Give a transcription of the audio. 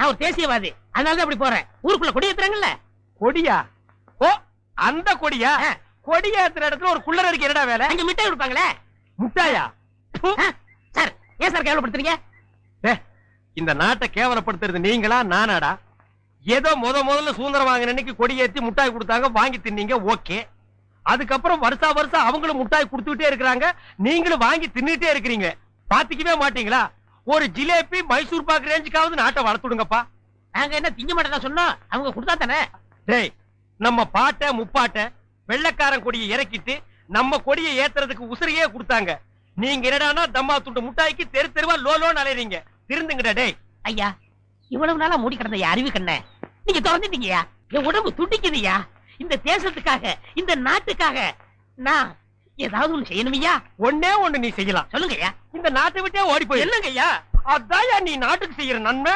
நான் ஒரு தேசியவாதி. அதனாலதான் அப்படி போறேன். ஊருக்குள்ள கொடி ஏத்துறாங்கல்ல? கொடியா? ஓ அந்த கொடியா. கொடி ஏத்துற இடத்துல ஒரு குள்ளர் இருக்கு. என்னடா வேலை? அங்க மிட்டாய் கொடுப்பாங்களே? முட்டாயா? சார் ஏன் சார் கேவலப்படுத்துறீங்க? இந்த நாட்டை கேவலப்படுத்துறது நீங்களா நானாடா? ஏதோ முத முதல்ல சுதந்திரம் வாங்கின அன்னைக்கு கொடி ஏத்தி முட்டாய் கொடுத்தாங்க வாங்கி தின்னீங்க ஓகே. அதுக்கப்புறம் வருஷா வருஷம் அவங்களும் முட்டாய் கொடுத்துட்டே இருக்கிறாங்க. நீங்களும் வாங்கி தின்னுட்டே இருக்கிறீங்க. பாத்துக்கவே மாட்டீங்களா? ஒரு ஜிலேபி மைசூர் பாக்கு ரேஞ்சுக்காவது நாட்டை வளர்த்துடுங்கப்பா. நாங்க என்ன திங்க மாட்டேன் சொன்னோம் அவங்க கொடுத்தா தானே? டேய் நம்ம பாட்டை முப்பாட்டை வெள்ளைக்காரன் கொடியை இறக்கிட்டு நம்ம கொடியை ஏத்துறதுக்கு உசிரியே கொடுத்தாங்க. நீங்க என்னடான்னா தம்மா துண்டு முட்டாய்க்கு தெரு தெருவா லோ லோன்னு அலையறீங்க. திருந்துங்கடா டேய். ஐயா இவ்வளவு நாளா மூடி கிடந்த அறிவு கண்ண. நீங்க திறந்துட்டீங்கயா என் உடம்பு துடிக்குதுயா இந்த தேசத்துக்காக இந்த நாட்டுக்காக நான் ஏதாவது ஒண்ணு செய்யணுமையா ஒண்ணே ஒண்ணு நீ செய்யலாம். சொல்லுங்கய்யா இந்த நாட்டை விட்டே ஓடி போய் என்னங்கய்யா அதான் நீ நாட்டுக்கு செய்யற நன்மை?